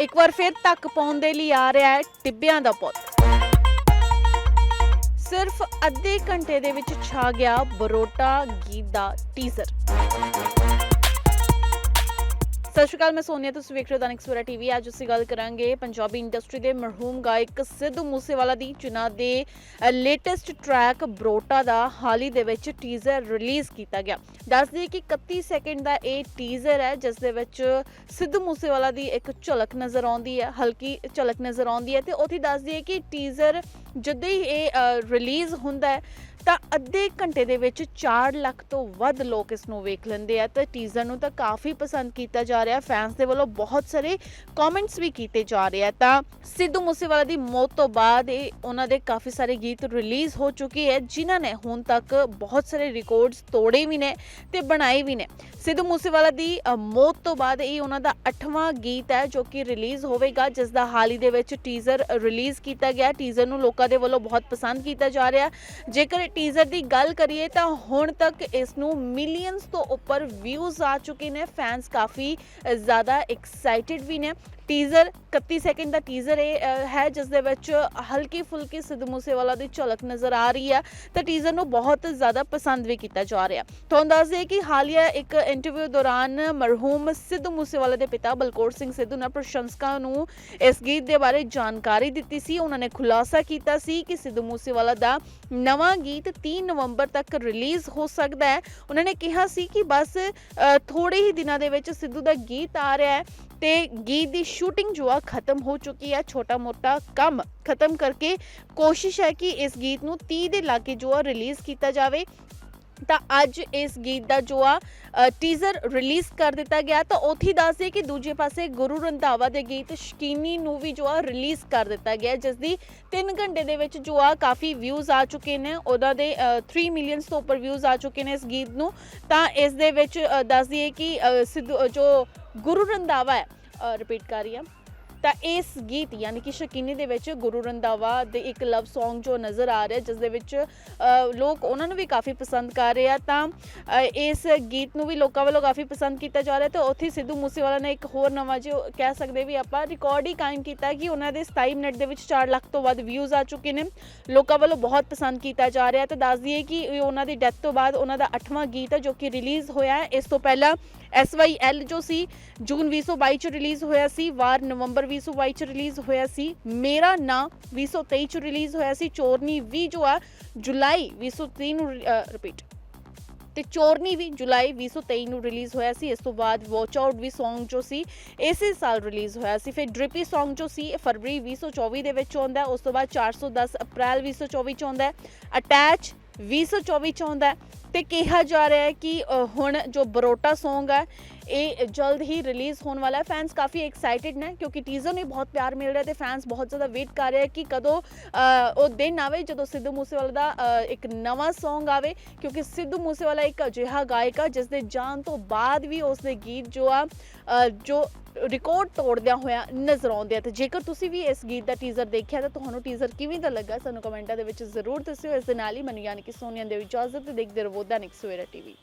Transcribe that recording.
ਇੱਕ ਵਾਰ ਫਿਰ ਤੱਕ ਪਾਉਣ ਦੇ ਲਈ ਆ ਰਿਹਾ ਹੈ ਟਿੱਬਿਆਂ ਦਾ ਪੁੱਤ। ਸਿਰਫ ਅੱਧੇ ਘੰਟੇ ਦੇ ਵਿੱਚ ਛਾ ਗਿਆ ਬਰੋਟਾ ਗੀਤ ਦਾ ਟੀਜ਼ਰ ਸਤਿ ਸ਼੍ਰੀ ਅਕਾਲ, ਮੈਂ ਸੋਨੀਆ, ਤੁਸੀਂ ਵੇਖ ਰਹੇ ਹੋ ਦੈਨਿਕ ਸਵੇਰਾ ਟੀਵੀ। ਅੱਜ ਅਸੀਂ ਗੱਲ ਕਰਾਂਗੇ ਪੰਜਾਬੀ ਇੰਡਸਟਰੀ ਦੇ ਮਰਹੂਮ ਗਾਇਕ ਸਿੱਧੂ ਮੂਸੇਵਾਲਾ ਦੀ, ਜਿਨ੍ਹਾਂ ਦੇ ਲੇਟੈਸਟ ਟਰੈਕ ਬਰੋਟਾ ਦਾ ਹਾਲ ਹੀ ਦੇ ਵਿੱਚ ਟੀਜ਼ਰ ਰਿਲੀਜ਼ ਕੀਤਾ ਗਿਆ। ਦੱਸ ਦਈਏ ਕਿ 31 ਸੈਕਿੰਡ ਦਾ ਇਹ ਟੀਜ਼ਰ ਹੈ, ਜਿਸ ਦੇ ਵਿੱਚ ਸਿੱਧੂ ਮੂਸੇਵਾਲਾ ਦੀ ਇੱਕ ਝਲਕ ਨਜ਼ਰ ਆਉਂਦੀ ਹੈ, ਹਲਕੀ ਝਲਕ ਨਜ਼ਰ ਆਉਂਦੀ ਹੈ ਤੇ ਉੱਥੇ ਦੱਸ ਦਈਏ ਕਿ ਟੀਜ਼ਰ ਜਦੋਂ ਹੀ ਇਹ ਰਿਲੀਜ਼ ਹੁੰਦਾ ਹੈ, ਤਾਂ ਅੱਧੇ ਘੰਟੇ ਦੇ ਵਿੱਚ 4 ਲੱਖ ਤੋਂ ਵੱਧ ਲੋਕ ਇਸ ਨੂੰ ਵੇਖ ਲੈਂਦੇ ਆ। ਤੇ ਟੀਜ਼ਰ ਨੂੰ ਤਾਂ ਕਾਫੀ ਪਸੰਦ ਕੀਤਾ ਜਾ ਰਿਹਾ ਫੈਨਸ ਦੇ ਵੱਲੋਂ ਬਹੁਤ ਸਾਰੇ ਕਮੈਂਟਸ ਵੀ ਕੀਤੇ ਜਾ ਰਹੇ ਆ। ਤਾਂ ਸਿੱਧੂ ਮੂਸੇਵਾਲਾ ਦੀ ਮੌਤ ਤੋਂ ਬਾਅਦ ਇਹ ਉਹਨਾਂ ਦੇ ਕਾਫੀ ਸਾਰੇ ਗੀਤ ਰਿਲੀਜ਼ ਹੋ ਚੁੱਕੇ ਹੈ ਜਿਨ੍ਹਾਂ ਨੇ ਹੁਣ ਤੱਕ ਬਹੁਤ ਸਾਰੇ ਰਿਕਾਰਡਸ ਤੋੜੇ ਵੀ ਨੇ ਤੇ ਬਣਾਏ ਵੀ ਨੇ। ਸਿੱਧੂ ਮੂਸੇਵਾਲਾ ਦੀ ਮੌਤ ਤੋਂ ਬਾਅਦ ਇਹ ਉਹਨਾਂ ਦਾ 8ਵਾਂ ਗੀਤ ਹੈ ਜੋ ਕਿ ਰਿਲੀਜ਼ ਹੋਵੇਗਾ ਜਿਸ ਦਾ ਹਾਲ ਹੀ ਦੇ ਵਿੱਚ ਟੀਜ਼ਰ ਰਿਲੀਜ਼ ਕੀਤਾ ਗਿਆ। ਟੀਜ਼ਰ ਨੂੰ ਲੋਕਾਂ ਦੇ ਵੱਲੋਂ ਬਹੁਤ ਪਸੰਦ ਕੀਤਾ ਜਾ ਰਿਹਾ। ਜੇਕਰ ਟੀਜ਼ਰ ਦੀ ਗੱਲ ਕਰੀਏ ਤਾਂ ਹੁਣ ਤੱਕ ਇਸ ਨੂੰ ਮਿਲੀਅਨਸ ਤੋਂ ਉੱਪਰ ਵਿਊਜ਼ ਆ ਚੁੱਕੇ ਨੇ। ਫੈਨਸ ਕਾਫੀ ਜ਼ਿਆਦਾ ਐਕਸਾਈਟਿਡ ਵੀ ਨੇ। ਟੀਜ਼ਰ 31 ਸੈਕਿੰਡ ਦਾ ਟੀਜ਼ਰ ਇਹ ਹੈ ਜਿਸ ਦੇ ਵਿੱਚ ਹਲਕੀ ਫੁਲਕੀ ਸਿੱਧੂ ਮੂਸੇਵਾਲਾ ਦੀ ਝਲਕ ਨਜ਼ਰ ਆ ਰਹੀ ਹੈ ਤੇ ਟੀਜ਼ਰ ਨੂੰ ਬਹੁਤ ਜ਼ਿਆਦਾ ਪਸੰਦ ਵੀ ਕੀਤਾ ਜਾ ਰਿਹਾ। ਤੁਹਾਨੂੰ ਦੱਸ ਦਈਏ ਕਿ ਹਾਲੀਆ ਇੱਕ ਇੰਟਰਵਿਊ ਦੌਰਾਨ ਮਰਹੂਮ ਸਿੱਧੂ ਮੂਸੇਵਾਲਾ ਦੇ ਪਿਤਾ ਬਲਕੌਰ ਸਿੰਘ ਸਿੱਧੂ ਨੇ ਪ੍ਰਸ਼ੰਸਕਾਂ ਨੂੰ ਇਸ ਗੀਤ ਦੇ ਬਾਰੇ ਜਾਣਕਾਰੀ ਦਿੱਤੀ ਸੀ। ਉਹਨਾਂ ਨੇ ਖੁਲਾਸਾ ਕੀਤਾ ਸੀ ਕਿ ਸਿੱਧੂ ਮੂਸੇਵਾਲਾ ਦਾ ਨਵਾਂ ਗੀਤ 3 ਨਵੰਬਰ ਤੱਕ ਰਿਲੀਜ਼ ਹੋ ਸਕਦਾ ਹੈ। ਉਹਨਾਂ ਨੇ ਕਿਹਾ ਸੀ ਕਿ ਬਸ ਅ, ਥੋੜੇ ਹੀ ਦਿਨਾਂ ਦੇ ਵਿੱਚ ਸਿੱਧੂ ਦਾ ਗੀਤ ਆ ਰਿਹਾ ਹੈ। ਤੇ ਗੀਤ ਦੀ ਸ਼ੂਟਿੰਗ ਜੋ ਆ ਖਤਮ ਹੋ ਚੁੱਕੀ ਹੈ ਛੋਟਾ ਮੋਟਾ ਕੰਮ ਖਤਮ ਕਰਕੇ ਕੋਸ਼ਿਸ਼ ਹੈ ਕਿ ਇਸ ਗੀਤ ਨੂੰ 30 ਦੇ ਲਾਗੇ ਜੋ ਆ ਰਿਲੀਜ਼ ਕੀਤਾ ਜਾਵੇ ਤਾਂ ਅੱਜ ਇਸ ਗੀਤ ਦਾ ਜੋ ਆ ਟੀਜ਼ਰ ਰਿਲੀਜ਼ ਕਰ ਦਿੱਤਾ ਗਿਆ ਤਾਂ ਉੱਥੇ ਦੱਸ ਕਿ ਦੂਜੇ ਪਾਸੇ ਗੁਰੂ ਰੰਧਾਵਾ ਦੇ ਗੀਤ ਸ਼ਕੀਨੀ ਨੂੰ ਵੀ ਜੋ ਆ ਰਿਲੀਜ਼ ਕਰ ਦਿੱਤਾ ਗਿਆ ਜਿਸ ਦੀ 3 ਘੰਟੇ ਦੇ ਵਿੱਚ ਜੋ ਆ ਕਾਫੀ ਵਿਊਜ਼ ਆ ਚੁੱਕੇ ਨੇ ਉਹਦਾ ਦੇ ਅ, 3 ਮਿਲੀਅਨਸ ਤੋਂ ਉੱਪਰ ਵਿਊਜ਼ ਆ ਚੁੱਕੇ ਨੇ ਇਸ ਗੀਤ ਨੂੰ ਤਾਂ ਇਸ ਦੇ ਵਿੱਚ ਅ, ਦੱਸ ਕਿ ਸਿੱਧੂ ਜੋ ਗੁਰੂ ਰੰਧਾਵਾ ਹੈ ਰਿਪੀਟ ਕਰ ਰਹੀ ਹਾਂ। ਤਾਂ ਇਸ ਗੀਤ ਯਾਨੀ ਕਿ ਸ਼ਕੀਨੀ ਦੇ ਵਿੱਚ ਗੁਰੂ ਰੰਧਾਵਾ ਦੇ ਇੱਕ ਲਵ Song ਜੋ ਨਜ਼ਰ ਆ ਰਿਹਾ, ਜਿਸ ਦੇ ਵਿੱਚ ਲੋਕ ਉਹਨਾਂ ਨੂੰ ਵੀ ਕਾਫੀ ਪਸੰਦ ਕਰ ਰਹੇ ਆ। ਤਾਂ ਇਸ ਗੀਤ ਨੂੰ ਵੀ ਲੋਕਾਂ ਵੱਲੋਂ ਕਾਫੀ ਪਸੰਦ ਕੀਤਾ ਜਾ ਰਿਹਾ ਤੇ ਉੱਥੇ ਸਿੱਧੂ ਮੂਸੇਵਾਲਾ ਨੇ ਇੱਕ ਹੋਰ ਨਵਾਂ ਜੋ ਕਹਿ ਸਕਦੇ ਵੀ ਆਪਾਂ ਰਿਕਾਰਡ ਹੀ ਕਾਇਮ ਕੀਤਾ ਕਿ ਉਹਨਾਂ ਦੇ 27 ਮਿੰਟ ਦੇ ਵਿੱਚ 4 ਲੱਖ ਤੋਂ ਵੱਧ ਵਿਊਜ਼ ਆ ਚੁੱਕੇ ਨੇ। ਲੋਕਾਂ ਵੱਲੋਂ ਬਹੁਤ ਪਸੰਦ ਕੀਤਾ ਜਾ ਰਿਹਾ ਤੇ ਦੱਸ ਦਈਏ ਕਿ ਉਹਨਾਂ ਦੀ ਡੈਥ ਤੋਂ ਬਾਅਦ ਉਹਨਾਂ ਦਾ 8ਵਾਂ ਗੀਤ ਹੈ ਜੋ ਕਿ ਰਿਲੀਜ਼ ਹੋਇਆ ਹੈ। ਇਸ ਤੋਂ ਪਹਿਲਾਂ SYL ਜੋ ਸੀ, ਜੂਨ 2022 ਚ ਰਿਲੀਜ਼ ਹੋਇਆ ਸੀ, ਵਾਰ ਨਵੰਬਰ 2022 ਚ ਰਿਲੀਜ਼ ਹੋਇਆ ਸੀ। ਮੇਰਾ ਨਾਂ 2023 ਚ ਰਿਲੀਜ਼ ਹੋਇਆ ਸੀ। ਚੋਰਨੀ ਵੀ ਜੋ ਆ, ਜੁਲਾਈ 2023 ਨੂੰ ਰਿਪੀਟ ਤੇ ਚੋਰਨੀ ਵੀ ਜੁਲਾਈ 2023 ਨੂੰ ਰਿਲੀਜ਼ ਹੋਇਆ ਸੀ। ਇਸ ਤੋਂ ਬਾਅਦ ਵਾਚ ਆਊਟ ਵੀ Song ਜੋ ਸੀ, ਇਸੇ ਸਾਲ ਰਿਲੀਜ਼ ਹੋਇਆ ਸੀ। ਫਿਰ ਡ੍ਰਿਪੀ Song ਜੋ ਸੀ, ਇਹ ਫਰਵਰੀ 2024 ਦੇ ਵਿੱਚ ਆਉਂਦਾ ਉਸ ਤੋਂ ਬਾਅਦ 410 ਅਪ੍ਰੈਲ 2024 ਚ ਆਉਂਦਾ ਹੈ। ਅਟੈਚ 2024 ਚ ਆਉਂਦਾ ਤੇ ਕਿਹਾ ਜਾ ਰਿਹਾ ਹੈ ਕਿ ਹੁਣ ਜੋ ਬਰੋਟਾ Song ਹੈ ਇਹ ਜਲਦ ਹੀ ਰਿਲੀਜ਼ ਹੋਣ ਵਾਲਾ ਹੈ। ਫੈਨਸ ਕਾਫੀ ਐਕਸਾਈਟਿਡ ਨੇ ਕਿਉਂਕਿ ਟੀਜ਼ਰ ਨੂੰ ਵੀ ਬਹੁਤ ਪਿਆਰ ਮਿਲ ਰਿਹਾ ਤੇ ਫੈਨਸ ਬਹੁਤ ਜ਼ਿਆਦਾ ਵੇਟ ਕਰ ਰਹੇ ਕਿ ਕਦੋਂ ਉਹ ਦਿਨ ਆਵੇ ਜਦੋਂ ਸਿੱਧੂ ਮੂਸੇਵਾਲਾ ਦਾ ਇੱਕ ਨਵਾਂ Song ਆਵੇ ਕਿਉਂਕਿ ਸਿੱਧੂ ਮੂਸੇਵਾਲਾ ਇੱਕ ਅਜਿਹਾ ਗਾਇਕ ਆ ਜਿਸ ਦੇ ਜਾਣ ਤੋਂ ਬਾਅਦ ਵੀ ਉਸ ਦੇ ਗੀਤ ਜੋ ਆ ਜੋ ਰਿਕਾਰਡ ਤੋੜਦਿਆਂ ਹੋਇਆ ਨਜ਼ਰ ਆਉਂਦੇ ਆ। ਤੇ ਜੇਕਰ ਤੁਸੀਂ ਵੀ ਇਸ ਗੀਤ ਦਾ ਟੀਜ਼ਰ ਦੇਖਿਆ ਤਾਂ ਤੁਹਾਨੂੰ ਟੀਜ਼ਰ ਕਿਵੇਂ ਦਾ ਲੱਗਾ, ਸਾਨੂੰ ਕਮੈਂਟਾਂ ਦੇ ਵਿੱਚ ਜ਼ਰੂਰ ਦੱਸਿਓ। ਇਸ ਦੇ ਨਾਲ ਹੀ ਮੈਨੂੰ ਯਾਨੀ ਕਿ ਸੋਨੀਆ ਦੇ ਇਜਾਜ਼ਤ ਤੇ ਦੇਖਦੇ ਰਹੋ ਦੈਨਿਕ ਸਵੇਰਾ ਟੀਵੀ।